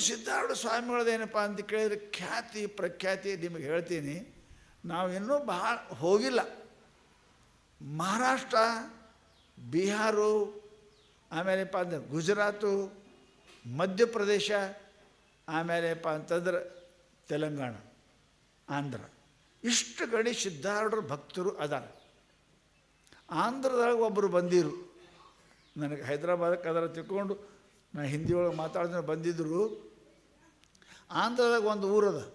ಸಿದ್ಧಾರೂಢ ಸ್ವಾಮಿಗಳದೇನಪ್ಪ ಅಂತ ಕೇಳಿದ್ರೆ, ಖ್ಯಾತಿ, ಪ್ರಖ್ಯಾತಿ ನಿಮಗೆ ಹೇಳ್ತೀನಿ. ನಾವು ಇನ್ನೂ ಬಹಳ ಹೋಗಿಲ್ಲ. ಮಹಾರಾಷ್ಟ್ರ, ಬಿಹಾರು ಆಮೇಲೆಪ್ಪ ಅಂದರೆ ಗುಜರಾತು, ಮಧ್ಯಪ್ರದೇಶ ಆಮೇಲೆಪ್ಪ ಅಂತಂದ್ರೆ ತೆಲಂಗಾಣ, ಆಂಧ್ರ. ಇಷ್ಟು ಗಡಿ ಸಿದ್ಧಾರೂಢರು ಭಕ್ತರು ಅದಾರ. ಆಂಧ್ರದಾಗ ಒಬ್ಬರು ಬಂದಿರು ನನಗೆ ಹೈದ್ರಾಬಾದಕ್ಕೆ ಅದರ ತಿಳ್ಕೊಂಡು ನಾನು ಹಿಂದಿ ಒಳಗೆ ಮಾತಾಡಿದ್ರೆ ಬಂದಿದ್ದರು ಆಂಧ್ರದಾಗ ಒಂದು ಊರದ.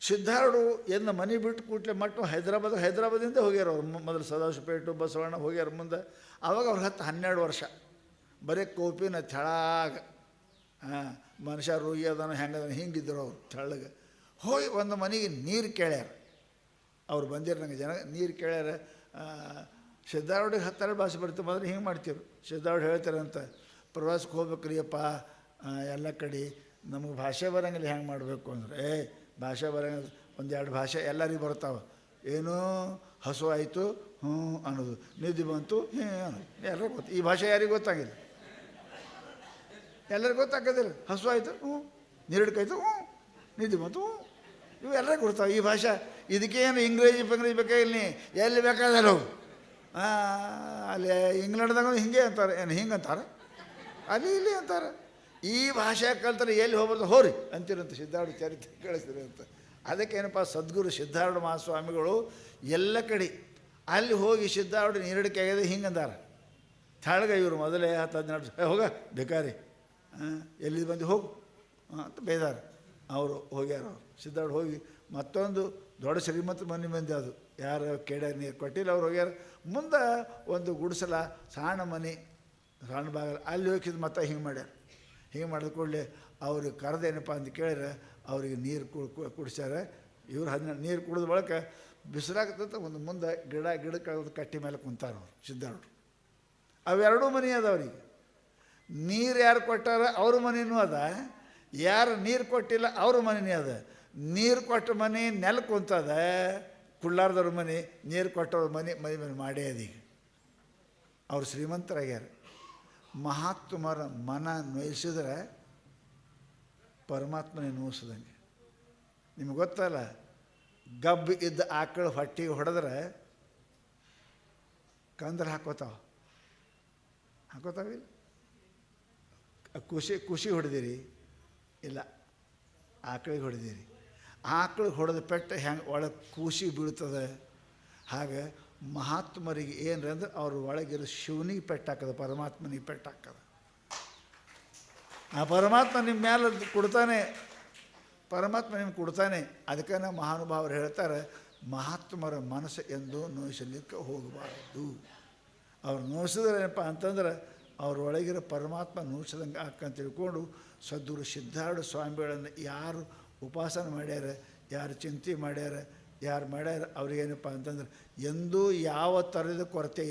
ಸಿದ್ಧಾರ್ಡು ಎನ್ನ ಮನೆ ಬಿಟ್ಟು ಕೂಟ್ಲೆ ಮಟ್ಟು ಹೈದ್ರಾಬಾದ್, ಹೈದರಾಬಾದಿಂದ ಹೋಗ್ಯಾರ ಅವ್ರು. ಮೊದಲು ಸದಾಶಿವಪೇಟು, ಬಸವಣ್ಣ ಹೋಗ್ಯಾರ ಮುಂದೆ. ಅವಾಗ ಅವ್ರ ಹತ್ತು ಹನ್ನೆರಡು ವರ್ಷ. ಬರೀ ಕೋಪಿನ ತೆಳಾಗ. ಹಾಂ, ಮನುಷ್ಯ ರೋಗಿ ಅದನ್ನು ಹೆಂಗದನ ಹಿಂಗಿದ್ರು ಅವ್ರು ತೆಳ್ಳಗೆ. ಹೋಗಿ ಒಂದು ಮನೆಗೆ ನೀರು ಕೇಳ್ಯಾರ. ಅವ್ರು ಬಂದಿರ ನಂಗೆ ಜನ, ನೀರು ಕೇಳ್ಯಾರ ಸಿದ್ಧಾರ್ಡಿಗೆ ಹತ್ತಾರು ಭಾಷೆ ಬರ್ತೀವಿ ಮೊದಲು ಹಿಂಗೆ ಮಾಡ್ತೀವಿ ಸಿದ್ಧಾರೂಢ ಹೇಳ್ತಾರಂತ ಪ್ರವಾಸಕ್ಕೆ ಹೋಗ್ಬೇಕ್ರಿಯಪ್ಪ ಎಲ್ಲ ಕಡೆ ನಮಗೆ ಭಾಷೆ ಬರಂಗಿಲ್ಲ ಹೆಂಗೆ ಮಾಡಬೇಕು ಅಂದ್ರೆ ಏ ಭಾಷೆ ಬರಂಗಿಲ್ಲ, ಒಂದೆರಡು ಭಾಷೆ ಎಲ್ಲರಿಗೂ ಬರ್ತಾವೆ. ಏನೋ ಹಸು ಆಯಿತು, ಹ್ಞೂ ಅನ್ನೋದು. ನಿದ್ದೆ ಬಂತು ಹ್ಞೂ ಅನ್ನೋದು. ಎಲ್ಲರಿಗೂ ಗೊತ್ತು. ಈ ಭಾಷೆ ಯಾರಿಗೂ ಗೊತ್ತಾಗಿಲ್ಲ. ಎಲ್ಲರಿಗೂ ಗೊತ್ತಾಗದಿಲ್ಲ ಹಸು ಆಯಿತು, ಹ್ಞೂ. ನೀರಿಡ್ಕಾಯ್ತು ಹ್ಞೂ. ನಿದ್ದೆ ಬಂತು, ಹ್ಞೂ. ಇವು ಎಲ್ಲರಿಗೂ ಗೊತ್ತಾವೆ. ಈ ಭಾಷೆ, ಇದಕ್ಕೇನು ಇಂಗ್ರೇಜಿ, ಪಂಗ್ರೇಜಿ ಬೇಕಾಗಿಲ್ಲ ನೀ ಎಲ್ಲಿ ಬೇಕಾದ್ರೆ ಹೋಗು. ಅಲ್ಲಿ ಇಂಗ್ಲೆಂಡ್ದಾಗ ಹಿಂಗೆ ಅಂತಾರೆ. ಏನು ಹಿಂಗೆ ಅಂತಾರೆ ಅಲ್ಲಿ ಇಲ್ಲಿ ಅಂತಾರೆ. ಈ ಭಾಷೆ ಕಲ್ತರೆ ಎಲ್ಲಿ ಹೋಗ್ಬಾರ್ದು? ಹೋರಿ, ಅಂತಿರಂತ ಸಿದ್ಧಾರ್ಥ ಚರಿತ್ರೆ ಕಳಿಸ್ತೀರಿ ಅಂತ. ಅದಕ್ಕೇನಪ್ಪ ಸದ್ಗುರು ಸಿದ್ಧಾರ್ಢ ಮಹಾಸ್ವಾಮಿಗಳು ಎಲ್ಲ ಕಡೆ ಅಲ್ಲಿ ಹೋಗಿ ಸಿದ್ಧಾರ್ಢ ನೀರಡಿಕೆ ಆಗಿದೆ ಹಿಂಗಂದಾರ. ತೆಳಗ ಇವರು ಮೊದಲೇ ಹತ್ತು ಹದಿನೆಂಟು ಹೋಗ, ಬೇಕಾರಿ. ಎಲ್ಲಿ ಬಂದು ಹೋಗು ಅಂತ ಬೇದಾರ. ಅವರು ಹೋಗ್ಯಾರ ಸಿದ್ಧಾರೂಢ ಹೋಗಿ ಮತ್ತೊಂದು ದೊಡ್ಡ ಶ್ರೀಮಂತ ಮನೆ ಮಂದಿ ಅದು. ಯಾರು ಕೆಡ ನೀರು ಕೊಟ್ಟಿಲ್ಲ, ಅವ್ರು ಹೋಗ್ಯಾರ. ಮುಂದೆ ಒಂದು ಗುಡಿಸಲ ಸಣ್ಣ ಮನೆ ಸಣ್ಣ ಭಾಗ ಅಲ್ಲಿ ಹೋಗಿದ್ದು ಮತ್ತೆ ಹಿಂಗೆ ಮಾಡ್ಯಾರ. ಹಿಂಗೆ ಮಾಡಿದ ಕೂಡಲೇ ಅವ್ರಿಗೆ ಕರೆದೇನಪ್ಪ ಅಂತ ಕೇಳಿದ್ರೆ ಅವರಿಗೆ ನೀರು ಕುಡಿಸ್ಯಾರ. ಇವ್ರು ಹನ್ನೆರಡು ನೀರು ಕುಡಿದ ಬಳಿಕ ಬಿಸಿಲಾಗ್ತಂತ ಒಂದು ಮುಂದೆ ಗಿಡ, ಗಿಡಕ್ಕೆ ಒಂದು ಕಟ್ಟಿ ಮೇಲೆ ಕುಂತಾರ ಅವ್ರು ಸಿದ್ಧಾರೂಢರು ಅವೆರಡೂ ಮನೆ ಅದ ಅವ್ರಿಗೆ. ನೀರು ಯಾರು ಕೊಟ್ಟಾರ? ಅವ್ರ ಮನೆಯೂ ಅದ. ಯಾರು ನೀರು ಕೊಟ್ಟಿಲ್ಲ ಅವ್ರ ಮನೆಯೇ ಅದ. ನೀರು ಕೊಟ್ಟ ಮನೆ ನೆಲ ಕುಂತದ. ಕುಳ್ಳಾರ್ದವ್ರ ಮನೆ, ನೀರು ಕೊಟ್ಟವ್ರ ಮನೆ ಮನೆ ಮನೆ ಮಾಡೇ ಅದೀಗ ಅವ್ರು ಶ್ರೀಮಂತರಾಗ್ಯಾರ. ಮಹಾತ್ಮರ ಮನ ನೋಯಿಸಿದ್ರೆ ಪರಮಾತ್ಮನೇ ನೋಯಿಸ್ದಂಗೆ. ನಿಮ್ಗೆ ಗೊತ್ತಲ್ಲ ಗಬ್ಬ ಇದ್ದ ಆಕಳು ಹೊಟ್ಟಿಗೆ ಹೊಡೆದ್ರೆ ಕಂದ್ರೆ ಹಾಕೋತಾವ. ಹಾಕೋತಾವಿಲ್ಲ ಖುಷಿ ಖುಷಿ ಹೊಡೆದಿರಿ. ಇಲ್ಲ, ಆಕಳಿಗೆ ಹೊಡೆದಿರಿ. ಆಕಳಿಗೆ ಹೊಡೆದ ಪೆಟ್ಟು ಹೆಂಗೆ ಒಳಗೆ ಖುಷಿ ಬೀಳ್ತದೆ? ಹಾಗೆ ಮಹಾತ್ಮರಿಗೆ ಏನು ಅಂದ್ರೆ ಅವ್ರ ಒಳಗಿರೋ ಶಿವನಿಗೆ ಪೆಟ್ಟಾಕದ ಪರಮಾತ್ಮನಿಗೆ ಪೆಟ್ಟಾಕದ ಆ ಪರಮಾತ್ಮ ನಿಮ್ಮ ಮೇಲೆ ಕೊಡ್ತಾನೆ, ಪರಮಾತ್ಮ ನಿಮ್ಗೆ ಕೊಡ್ತಾನೆ. ಅದಕ್ಕೆ ಮಹಾನುಭಾವರು ಹೇಳ್ತಾರೆ, ಮಹಾತ್ಮರ ಮನಸ್ಸು ಎಂದು ನೋಯಿಸಲಿಕ್ಕೆ ಹೋಗಬಾರದು. ಅವ್ರು ನೋಯಿಸಿದ್ರೆ ಏನಪ್ಪ ಅಂತಂದ್ರೆ ಒಳಗಿರೋ ಪರಮಾತ್ಮ ನೋಯಿಸಿದಂಗೆ ಹಾಕಂತ ತಿಳ್ಕೊಂಡು ಸದ್ಗುರು ಸಿದ್ಧಾರ್ಢ ಸ್ವಾಮಿಗಳನ್ನು ಯಾರು ಉಪಾಸನ ಮಾಡ್ಯಾರ, ಯಾರು ಚಿಂತೆ ಮಾಡ್ಯಾರ ಯಾರು ಮಾಡ್ಯಾರ? ಅವ್ರಿಗೇನಪ್ಪ ಅಂತಂದ್ರೆ ಎಂದೂ ಯಾವ ಥರದ ಕೊರತೆ